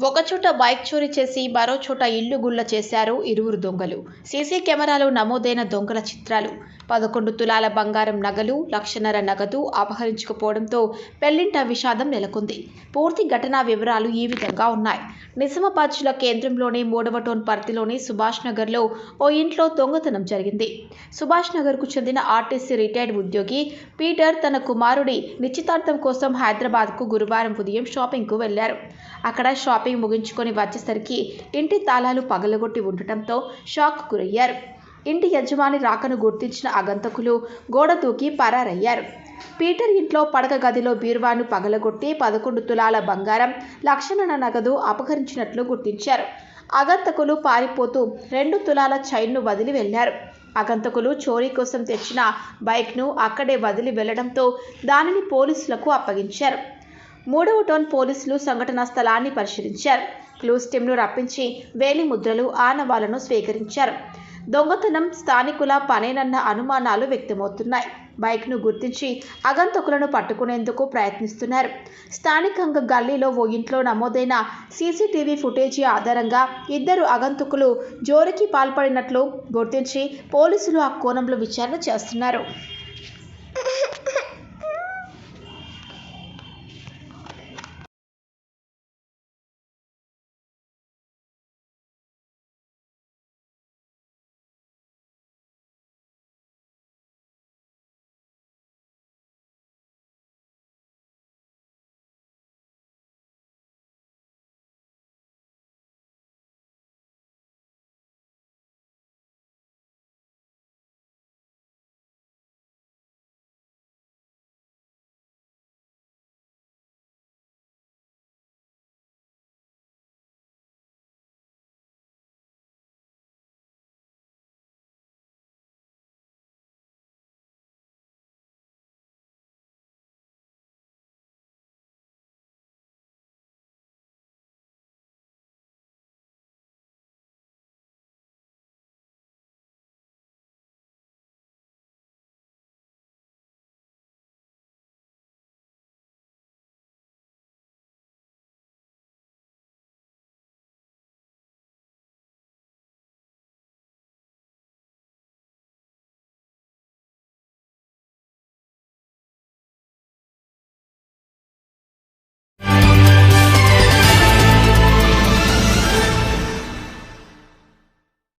ఒకచోట బైక్ చోరీ చేసి మరో చోట ఇల్లు గుల్ల చేశారు ఇరువురు దొంగలు. సీసీ కెమెరాలో నమోదైన దొంగల చిత్రాలు. పదకొండు తులాల బంగారం నగలు లక్షన్నర నగదు అపహరించుకుపోవడంతో పెళ్ళింట విషాదం నెలకొంది. పూర్తి ఘటనా వివరాలు ఈ విధంగా ఉన్నాయి. నిజామాబాద్ జిల్లా కేంద్రంలోని మూడవ టోన్ పరిధిలోని సుభాష్ నగర్లో ఓ ఇంట్లో దొంగతనం జరిగింది. సుభాష్ నగర్కు చెందిన ఆర్టీసీ రిటైర్డ్ ఉద్యోగి పీటర్ తన కుమారుడి నిశ్చితార్థం కోసం హైదరాబాద్కు గురువారం ఉదయం షాపింగ్కు వెళ్ళారు అక్కడ షాపింగ్ ముగించుకొని వచ్చేసరికి ఇంటి తాళాలు పగలగొట్టి ఉండటంతో షాక్ గురయ్యారు. ఇంటి యజమాని రాకను గుర్తించిన ఆగంతకులు గోడ దూకి పరారయ్యారు. పీటర్ ఇంట్లో పడక గదిలో బీరువాను పగలగొట్టి పదకొండు తులాల బంగారం లక్షణన నగదు అపహరించినట్లు గుర్తించారు. అగంతకులు పారిపోతూ రెండు తులాల చైన్ను వదిలి వెళ్ళారు అగంతకులు చోరీ కోసం తెచ్చిన బైక్ను అక్కడే వదిలి వెళ్ళడంతో దానిని పోలీసులకు అప్పగించారు. మూడవ టోన్ పోలీసులు సంఘటనా స్థలాన్ని పరిశీలించారు. క్లూస్ టీంను రప్పించి వేలి ముద్రలు ఆనవాలను స్వీకరించారు. దొంగతనం స్థానికుల పనేనన్న అనుమానాలు వ్యక్తమవుతున్నాయి. బైక్ను గుర్తించి అగంతకులను పట్టుకునేందుకు ప్రయత్నిస్తున్నారు. స్థానికంగా గల్లీలో ఓ ఇంట్లో నమోదైన సీసీటీవీ ఫుటేజీ ఆధారంగా ఇద్దరు అగంతకులు జోరికి పాల్పడినట్లు గుర్తించి పోలీసులు ఆ కోణంలో విచారణ చేస్తున్నారు.